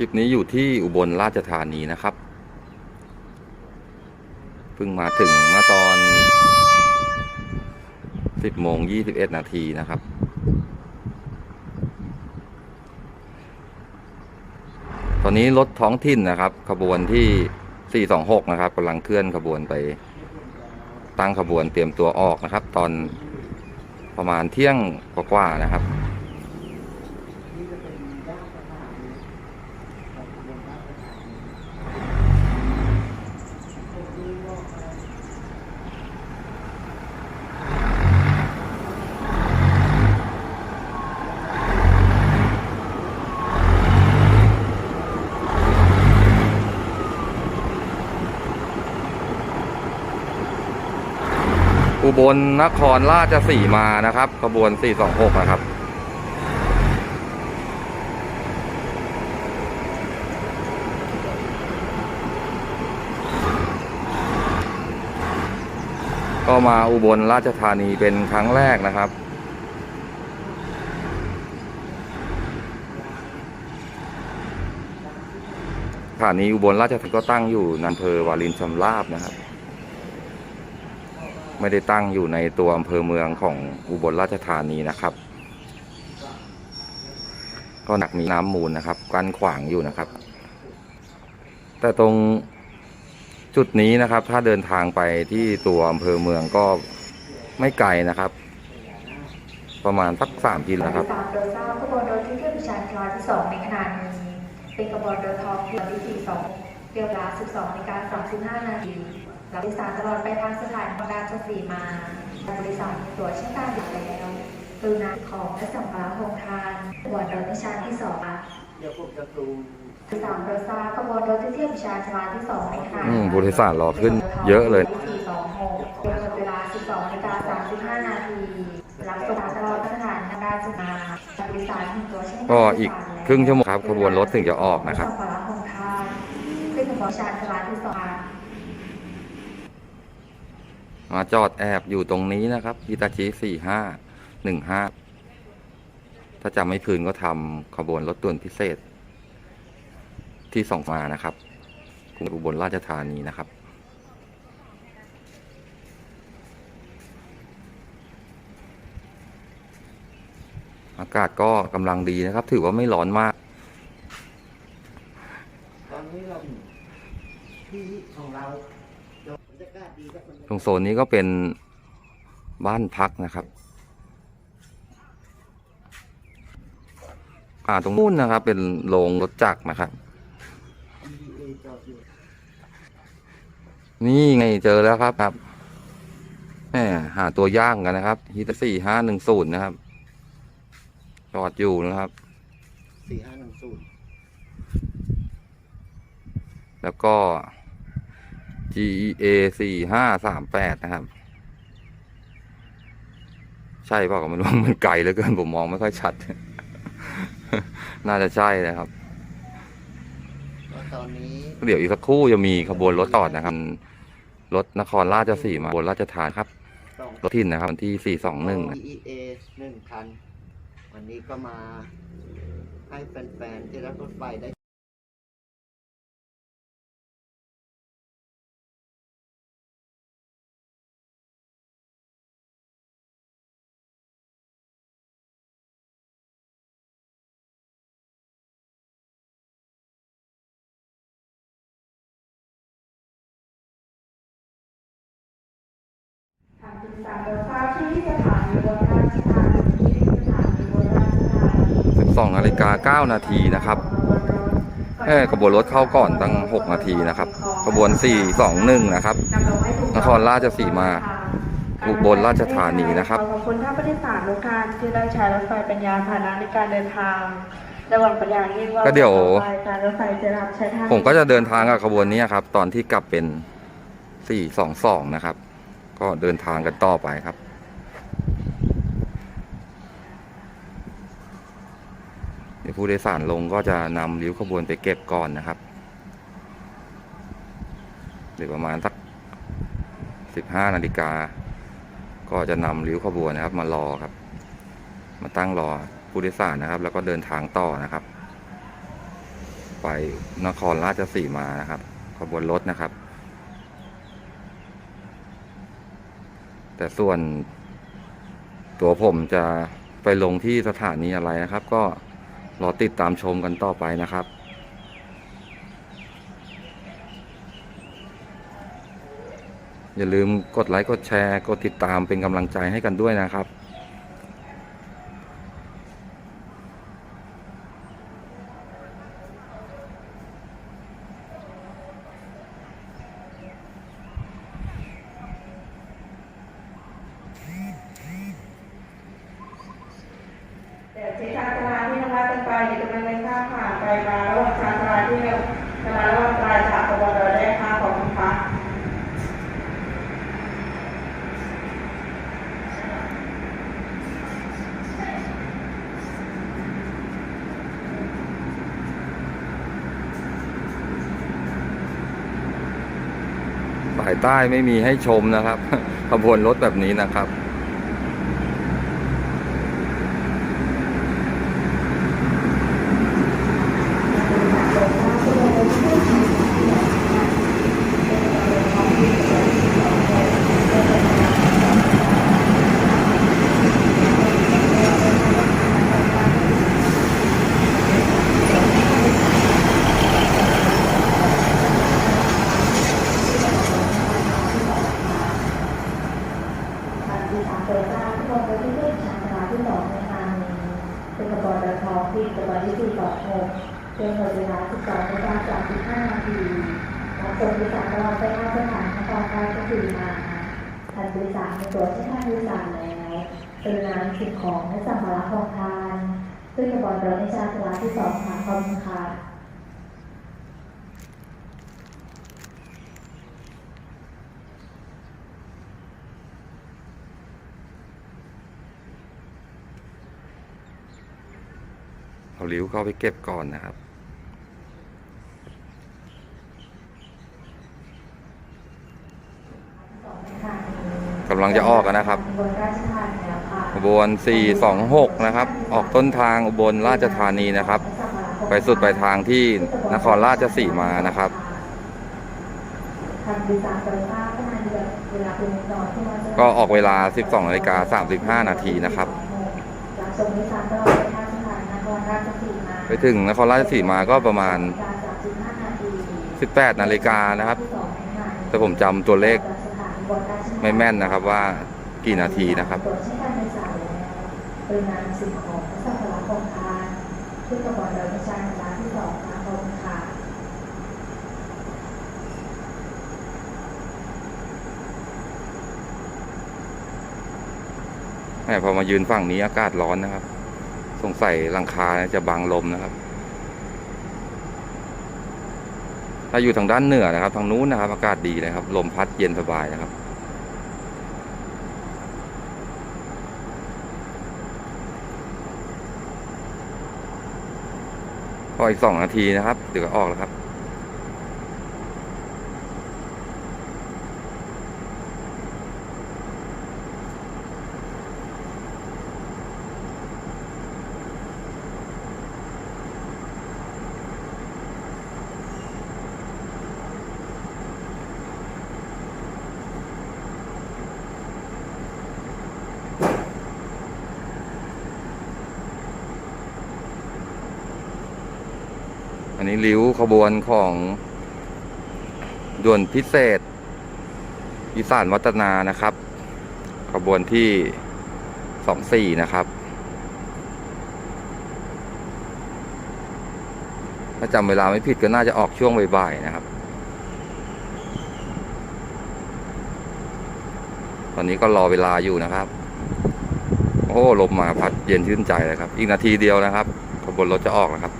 ลิปนี้อยู่ที่อุบลราชธานีนะครับ เพิ่งมาถึงเมื่อตอน 10โมง21 นาทีนะครับ ตอนนี้รถท้องถิ่นนะครับ ขบวนที่ 426 นะครับกำลังเคลื่อนขบวนไป ตั้งขบวนเตรียมตัวออกนะครับ ตอนประมาณเที่ยงกว่าๆนะครับ บลนครราชสีมานะครับ ขบวน 426 นะครับ ก็มาอุบลราชธานีเป็นครั้งแรกนะครับสถานีอุบลราชธานีก็ตั้งอยู่ในอำเภอวารินชำราบนะครับ ไม่ได้ตั้งอยู่ในตัวอำเภอเมืองของอุบลราชธานีนะครับ ก็หนักมีน้ำมูลนะครับกั้นขวางอยู่นะครับ แต่ตรงจุดนี้นะครับ ถ้าเดินทางไปที่ตัวอำเภอเมืองก็ไม่ไกลนะครับ ประมาณสักสามกิโลนะครับสามโดยทราบขบวนรถที่เที่ยวประชาชนที่สองในขณะนี้เป็นขบวนรถท้องถิ่นที่สี่สองเดียวลาสิบสองนาฬิกาสามสิบห้านาที รับโดยสารตลอดไปทางสถานีบางรชสีมาบริษัทตัวเช่นกันอยู่แล้วกรุณาของและสัมภาระโรงทานบวนรถในชั้นที่สองเดี๋ยวผมจะซูมสามโดยทราบขบวนรถที่เทียวประชาชนที่สองในขณะอืมผู้โดยสารอขึ้นเยอะเลยสี่สองหกเวลาสิบสองนาฬิกาสามสิบห้านาทีรับโดยสารตลอดสถานีบางรสีมาบริษัทตัวเช่นกันก็อีกครึ่งชั่วโมงครับขบวนรถถึงจะออกนะครับสัมภาระของทานซึ่งขบวนชาญชาที่สอง มาจอดแอบอยู่ตรงนี้นะครับฮิตาชิสี่ห้าหนึ่งห้าถ้าจำไม่คืนก็ทำขบวนรถด่วนพิเศษ ที่ส่งมานะครับกรุงอุบลราชธานีนะครับ อากาศก็กำลังดีนะครับ ถือว่าไม่ร้อนมากตอนนี้เราที่ของเรา ตรงโซนนี้ก็เป็นบ้านพักนะครับ อ่าตรงนู้นนะครับ เป็นโรงรถจักรนะครับมีเอจอดอยู่นี่ไงเจอแล้วครับครับแหมหาตัวย่างกันนะครับฮิตสี่ห้าหนึ่งศูนย์นะครับจอดอยู่นะครับสี่ห้าหนึ่งศูนย์แล้วก็ GEA สี่ห้าสามแปดนะครับ ใช่เปล่าก็ไม่รู้มันไกลเหลือเกินผมมองไม่ค่อยชัด น่าจะใช่นะครับแล้วตอนนี้เดี๋ยวอีกสักครู่จะมีขบวนรถจอดนะครับ รถนครราชสีมาขบวนราชทานครับสองรถทินนะครับวันที่สี่สองหนึ่ง EEA หนึ่งคัน วันนี้ก็มาให้แฟนๆที่รับรถไฟได้ สิบสองนาฬิกาเก้านาทีนะครับเอ้ยขบวนรถเข้าก่อนตั้งหกนาทีนะครับ ขบวนสี่สองหนึ่งนะครับ นครราชสีมาอุบลราชธานีนะครับ ขอบคุณท่านผู้โดยสารทุกท่านที่ได้ใช้รถไฟเป็นยานพาหนะในการเดินทางและหวังเป็นอย่างยิ่งว่าก็เดี๋ยวต่อไปการรถไฟจะรับใช้ท่านผมก็จะเดินทางกับขบวนนี้ครับ ตอนที่กลับเป็นสี่สองสองนะครับ ก็เดินทางกันต่อไปครับ เดี๋ยวผู้โดยสารลงก็จะนำริ้วขบวนไปเก็บก่อนนะครับเดี๋ยวประมาณสักสิบห้านาฬิกา ก็จะนำริ้วขบวนนะครับ มารอครับ มาตั้งรอผู้โดยสารนะครับ แล้วก็เดินทางต่อนะครับ ไปนครราชสีมานะครับ ขบวนรถนะครับ แต่ส่วน ตัวผมจะไปลงที่สถานีอะไรนะครับ ก็รอติดตามชมกันต่อไปนะครับ อย่าลืมกดไลค์กดแชร์ กดติดตามเป็นกำลังใจให้กันด้วยนะครับ แต่ใช้ชาญชาลาที่นวัดกันไปจะไม่ไม่ข้ามผ่านไปมาระหว่างชาญชาลาที่เราชาลาระหว่างปลายจากตะวันออกได้ค่ะขอบคุณค่ะ สาย ใต้ไม่มีให้ชมนะครับขบวนรถแบบนี้นะครับ ทางที่สามโตโยต้าที่ลงไปที่เส้นชานชาลาที่สองในทางนี้เป็นกระบอกเดินทองที่กระบอกที่สี่ต่อหกเดินเวลาสิบสองนาฬิกาสามสิบห้านาทีรับส่งผู้โดยสารรอไปท่าสถานนครราชสีมาทันบริษัทในตัวเส้นทางบริษัทแล้วเป็นนำสิ่งของและสัมภาระของทานซึ่งกระบอกเดินในชานชาลา ที่สองค่ะขอบคุณค่ะเอาลิ้วเข้าไปเก็บก่อนนะครับกำลังจะออกกันนะครับบนราชธานีแล้วค่ะขบวน426 นะครับ ออกต้นทางอุบลราชธานีนะครับ ไปสุดปลายทางที่นครราชสีมานะครับก็ออกเวลา 12นาฬิกา35 นาทีนะครับ ไปถึงนครราชสีมาก็ประมาณ 18 นาฬิกานะครับ แต่ผมจำตัวเลขไม่แม่นนะครับว่ากี่นาทีนะครับ ปริมาณสิ่งของและสัมภาระของทานที่กระบอกเดินชานชาลาที่สองค่ะขอบคุณค่ะแหมพอมายืนฝั่งนี้อากาศร้อนนะครับ สงสัยหลังคาจะบังลมนะครับ ถ้าอยู่ทางด้านเหนือนะครับ ทางนู้นนะครับ อากาศดีนะครับ ลมพัดเย็นสบายนะครับ ออีกสองนาทีนะครับ เดี๋ยวออกแล้วครับ อันนี้ริ้วขบวนของด่วนพิเศษอีสานวัฒนานะครับ ขบวนที่สองสี่นะครับ ถ้าจำเวลาไม่ผิดก็น่าจะออกช่วงบ่ายๆนะครับ ตอนนี้ก็รอเวลาอยู่นะครับ โอ้ลมมาพัดเย็นชื่นใจเลยครับ อีกนาทีเดียวนะครับ ขบวนรถจะออกแล้วครับ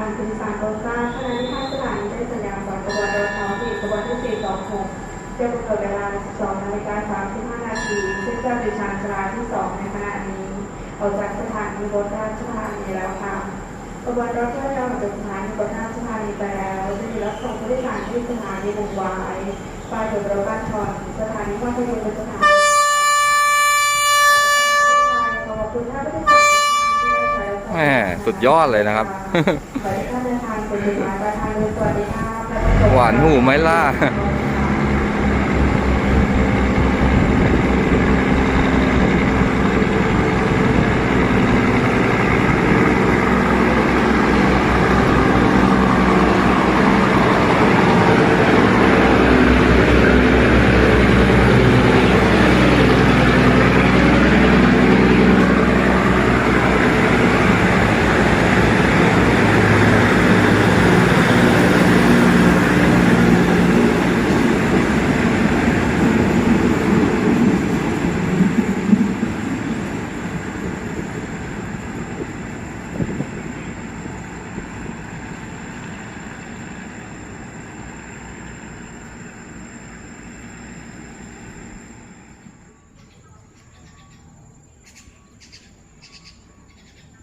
ทางบริษัทโตโยต้าขณะที่ท่าสถานีได้สัญญาณบอกกระบวนเดินทางที่กระบวนที่สี่ต่อหก เที่ยวกำหนดเวลา 12นาฬิกา35นาทีซึ่งก็เป็นชานชาลาที่ 2 ในขณะนี้ ออกจากสถานีบนราชธานีแล้วค่ะขบวนรถที่เราออกจากสถานีบนราชธานีไปแล้วจะมีรับส่งผู้โดยสารที่สถานีบุงวายปลายถนนบ้านชอนสถานีวัดพยุงเป็นสถานีขอบคุณท่านผู้โดยสารที่ได้ใช้รถไฟแหมสุดยอดเลยนะครับขอให้ท่านเดินทางเป็นจุดหมายปลายทางโดยสวัสดิภาพและ หวานหูไหมล่ะ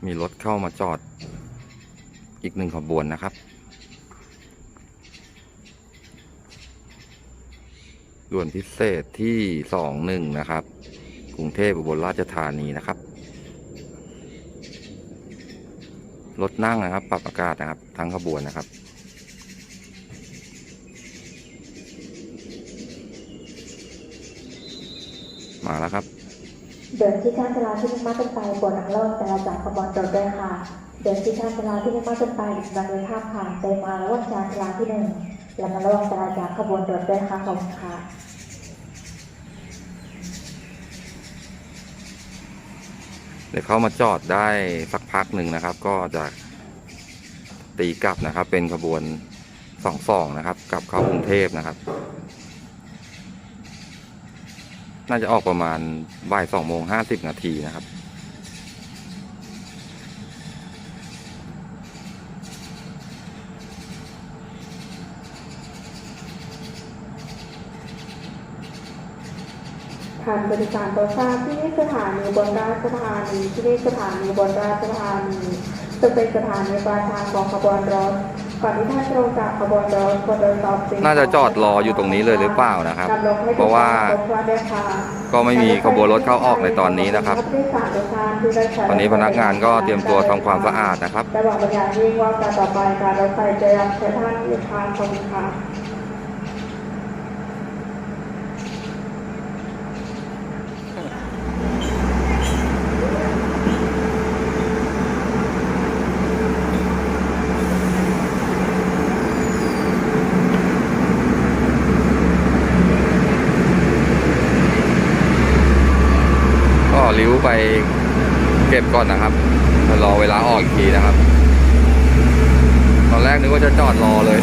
มีรถเข้ามาจอดอีกหนึ่งขบวนนะครับ ด่วนพิเศษที่สองหนึ่งนะครับ กรุงเทพอุบลราชธานีนะครับ รถนั่งนะครับ ปรับอากาศนะครับ ทั้งขบวนนะครับมาแล้วครับ เดินที่ชานชลาที่มุ่งมั่นเป็นไปบนนักเล่าแต่ละจากขบวนรถด้วยค่ะ เดินที่ชานชลาที่มุ่งมั่นเป็นไปดังโดยข้ามผ่านใจมาระหว่างชานชลาที่หนึ่งและมาระหว่างจราจรขบวนรถด้วยค่ะขอบคุณค่ะเดี๋ยวเข้ามาจอดได้สักพักหนึ่งนะครับ ก็จะตีกลับนะครับ เป็นขบวนสองสองนะครับ กลับเข้ากรุงเทพนะครับ น่าจะออกประมาณบ่ายสองโมงห้าสิบนาทีนะครับ ผ่านบริการโดยทราที่นี่สถานีบนราชธานีที่นี่สถานีบนราชธานีจะเป็นสถานีปลายทางของขบวนรถ ก่อนที่ท่านจะลงจากขบวนรถควรเดินต่อสิ่งน่าจะจอดรออยู่ตรงนี้เลยหรือเปล่านะครับนำลงให้เพราะว่าทุกท่นพบด้วยค่ะก็ไม่มีขบวนรถเข้าออกในตอนนี้นะครับ ตอนนี้พนักงานก็เตรียมตัวทำความสะอาดนะครับและหวังเป็นอย่างยิ่งว่าการต่อไปการรถไฟจะยังใช้ท่านอีกทางขอบคุณค่ะ ก็ริ้วไปเก่อนนะครับรอเวลาออกอีกทีนะครับ ตอนแรกนึกว่าจะจอดรอเลย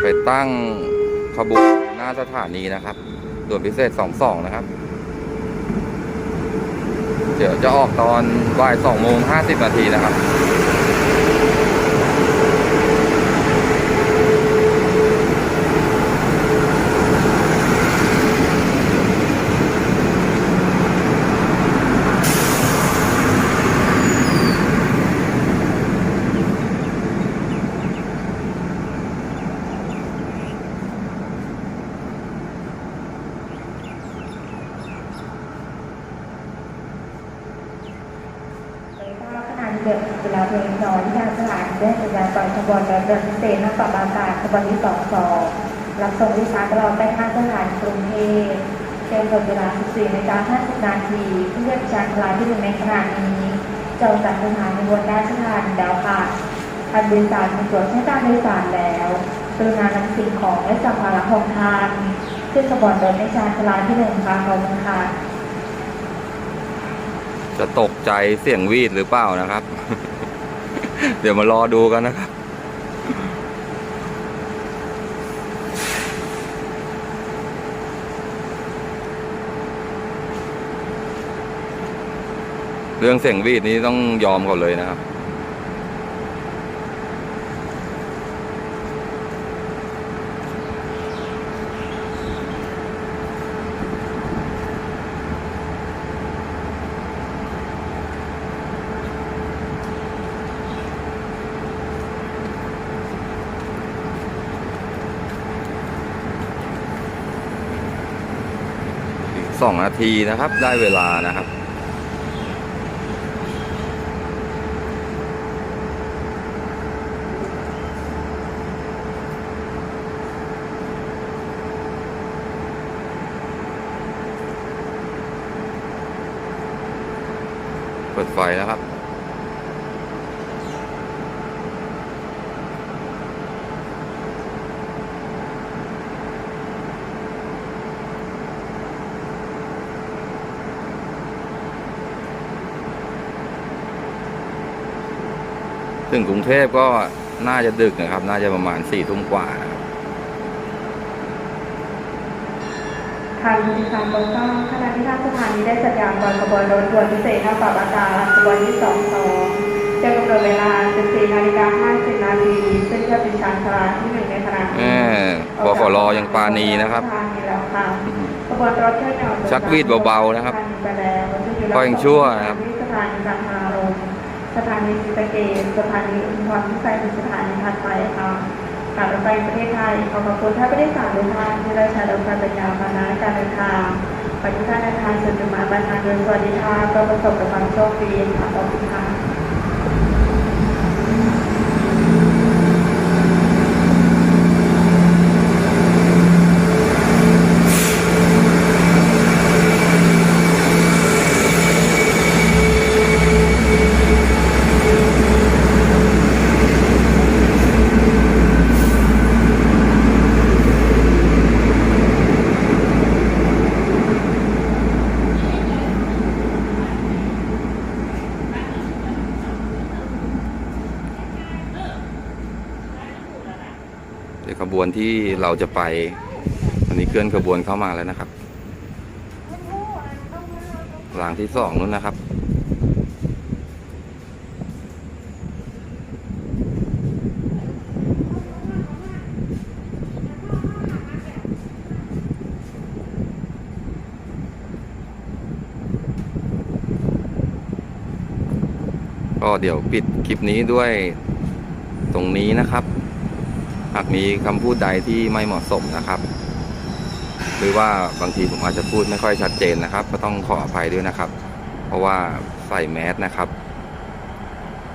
ไปตั้งขบวนหน้าสถานีนะครับด่วนพิเศษ 22 นะครับ เดี๋ยวจะออกตอนบ่าย2โมงห้าสิบนาทีนะครับ ขณะที่ เกิดเวลาเพลงนอนที่ทางสถานได้จัดการปล่อยขบวนรถเดินพิเศษนักปรับอากาศขบวนที่สองสองรับส่งลูกค้าตลอดไปทางสถานกรุงเทพเต็มกับเวลา 14นาฬิกา50นาทีเพื่อชานชาลาที่หนึ่ในขณะนี้จองจากสถานีบนราชธานีแล้วค่ะท่านโดยสารมีตรวจใช้การโดยสารแล้วกรุณานำสิ่งของและสัมภาระของทานขึ้นขบวนรถในชานชลาที่หนึ่งค่ะขอบคุณค่ะ จะตกใจเสียงวีดหรือเปล่านะครับ เดี๋ยวมารอดูกันนะครับ เรื่องเสียงวีดนี้ต้องยอมก่อนเลยนะครับ สองนาทีนะครับ ได้เวลานะครับ เปิดไฟแล้วครับ ถึงกรุงเทพก็น่าจะดึกนะครับ น่าจะประมาณสี่ทุ่มกว่านะครับทางบริษัทบนก็ขณะที่ทางสถานีได้จัดยามก่อนขบวนรถด่วนพิเศษทางปรับอากาศขบวนที่22จะกำหนดเวลา14นาฬิกา50นาทีซึ่งจะเป็นการชาลาที่หนึ่งในขณะแหนี้มปฟรยังปานีนะครับสถานีแล้วค่ะขบวนรถเคลื่อนออกชักวีดเบาๆนะครับสถานีไปแล้วซึ่งอยู่ก็ยังชั่วนะครับที่ สถานีสถานีศรีสะเกษสถานีอุทุมพรพิสัยเป็นสถานีถัดไปค่ะการรถไฟประเทศไทยขอขอบคุณท่านผู้โดยสารทุกท่านที่ได้ใช้บริการเป็นยาวมานะการเดินทางปัจจุบันเดินทางสู่จุดหมายปลายทางโดยสวัสดีค่ะก็ประสบกับความโชคดีค่ะขอบคุณค่ะ บวนที่เราจะไปอันนี้เคลื่อนขบวนเข้ามาแล้วนะครับหลังที่สองนู้นนะครับ ก็เดี๋ยวปิดคลิปนี้ด้วยตรงนี้นะครับ หากมีคำพูดใดที่ไม่เหมาะสมนะครับ หรือว่าบางทีผมอาจจะพูดไม่ค่อยชัดเจนนะครับ ก็ต้องขออภัยด้วยนะครับ เพราะว่าใส่แมสนะครับ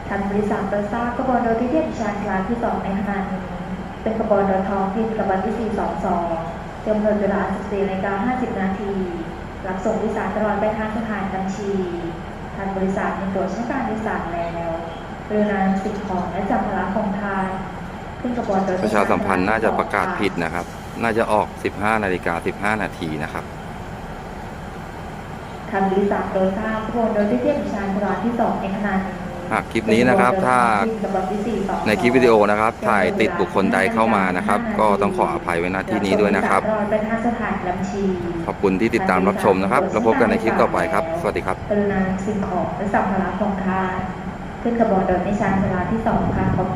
ทางบริษัทเบอร์ซ่าขบวนรถที่เทียบชานคลาสที่2ในขณะนี้ เป็นขบวนรถท้องที่ขบวนที่ 422กำหนเวลา 14นาฬิกา50 นาทีรับส่งผู้โดยสารตลอดไปทางสถานบัญชีทางบริษัทมีตรวจเช็คการโดยสารแล้วเรือนานสิ่งของและจำพละของทาน ประชาสัมพันธ์น่าจะประกาศผิดนะครับ น่าจะออก 15 นาฬิกา 15 นาทีนะครับทางบริษัทโดยทราบขบวนรถที่เทียบชานคลาสที่2ในขณะนี้หากคลิปนี้นะครับ ถ้าในคลิปวิดีโอนะครับ ถ่ายติดบุคคลใดเข้ามานะครับ ก็ต้องขออภัยไว้หน้าที่นี้ด้วยนะครับตลอดไปทางสถานบัญชีขอบคุณที่ติดตามรับชมนะครับ แล้วพบกันในคลิปต่อไปครับ สวัสดีครับกรุณาสิ่งของและสัมภาระของทานขึ้นขบวนรถในชานชาลาที่สองค่ะขอบ